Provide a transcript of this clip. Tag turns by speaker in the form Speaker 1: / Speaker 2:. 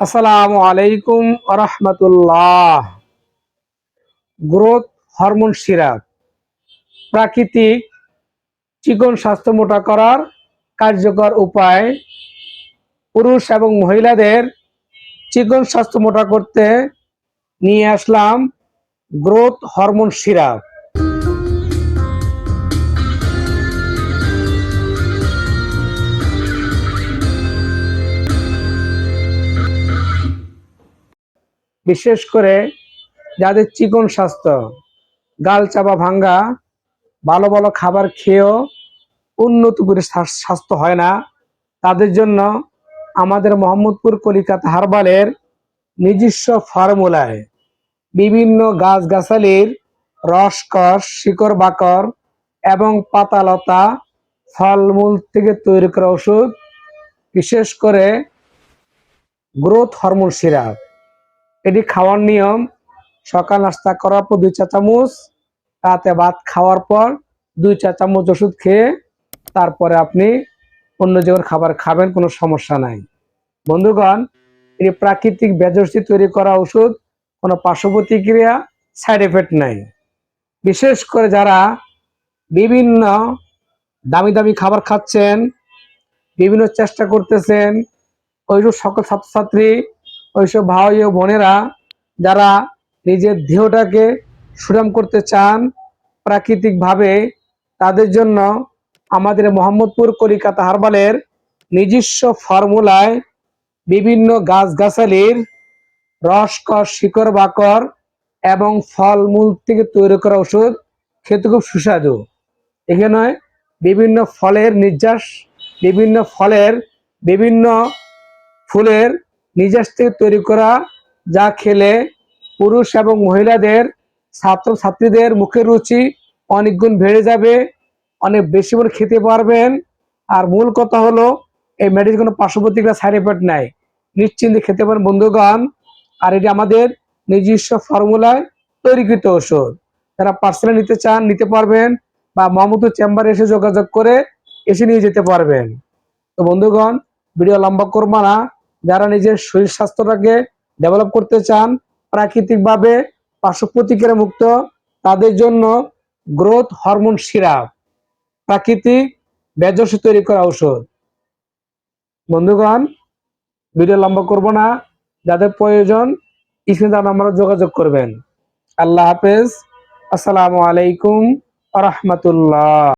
Speaker 1: আসসালামু আলাইকুম আরহামতুল্লাহ। Growth hormone syrup. প্রাকৃতিক চিকন স্বাস্থ্য মোটা করার কার্যকর উপায়, পুরুষ এবং মহিলাদের চিকন স্বাস্থ্য মোটা করতে নিয়ে আসলাম গ্রোথ হরমোন সিরাপ। বিশেষ করে যাদের চিকন স্বাস্থ্য, গাল চাপা ভাঙ্গা, ভালো ভালো খাবার খেয়েও উন্নত করে স্বাস্থ্য হয় না, তাদের জন্য আমাদের মোহাম্মদপুর কলিকাতা হারবালের নিজস্ব ফর্মুলায় বিভিন্ন গাছগাছালির রসকস শিকড় বাকর এবং পাতালতা ফলমূল থেকে তৈরি করা ওষুধ, বিশেষ করে গ্রোথ হরমোন সিরাপ। এটি খাওয়ার নিয়ম। সকাল নাস্তা করার পর দুই চা চামচ, রাতে ভাত খাওয়ার পর দুই চা চামচ ওষুধ খেয়ে তারপরে আপনি অন্য যেমন খাবার খাবেন, কোনো সমস্যা নাই। বন্ধুগণ, এটি প্রাকৃতিক বেজস্তি তৈরি করা ওষুধ, কোনো পার্শ্ব প্রতিক্রিয়া সাইড এফেক্ট নাই। বিশেষ করে যারা বিভিন্ন দামি দামি খাবার খাচ্ছেন, বিভিন্ন চেষ্টা করতেছেন ওইসব সকল ছাত্রছাত্রী ওইসব ভাই ও বোনেরা যারা নিজের দেহটাকে সুরাম করতে চান প্রাকৃতিকভাবে, তাদের জন্য আমাদের মোহাম্মদপুর কলিকাতা হারবালের নিজস্ব ফর্মুলায় বিভিন্ন গাছগাছালির রসকস শিকড় বাকর এবং ফলমূল থেকে তৈরি করা ওষুধ খেতে খুব সুস্বাদু। এখানে বিভিন্ন ফলের নির্যাস, বিভিন্ন ফলের বিভিন্ন ফুলের নির্যাস থেকে তৈরি করা যা খেলে পুরুষ এবং মহিলাদের ছাত্র ছাত্রীদের মুখের রুচি অনেক গুণ বেড়ে যাবে, অনেক বেশি করে খেতে পারবেন। আর মূল কথা হলো, এই মেডিসিন কোনো পার্শ্ব প্রতিক্রিয়া সাইড এফেক্ট নাই। নিশ্চিন্তে খেতে পারেন বন্ধুগণ। আর এটি আমাদের নিজস্ব ফর্মুলায় তৈরিকৃত ওষুধ। যারা পার্সেলে নিতে চান, নিতে পারবেন বা মামুদুর চেম্বারে এসে যোগাযোগ করে এসে নিয়ে যেতে পারবেন। তো বন্ধুগণ ভিডিও লম্বা করব না। যারা নিজের শরীর স্বাস্থ্যটাকে ডেভেলপ করতে চান, প্রাকৃতিকভাবে পার্শ্ব প্রতিক্রিয়া মুক্ত, তাদের জন্য গ্রোথ হরমোন সিরাপ, প্রাকৃতিক বেজস তৈরি করা ঔষধ। বন্ধুগণ, ভিডিও লম্বা করব না, যাদের প্রয়োজন তার নাম্বারে যোগাযোগ করবেন। আল্লাহ হাফেজ, আসসালামু আলাইকুম রহমতুল্লাহ।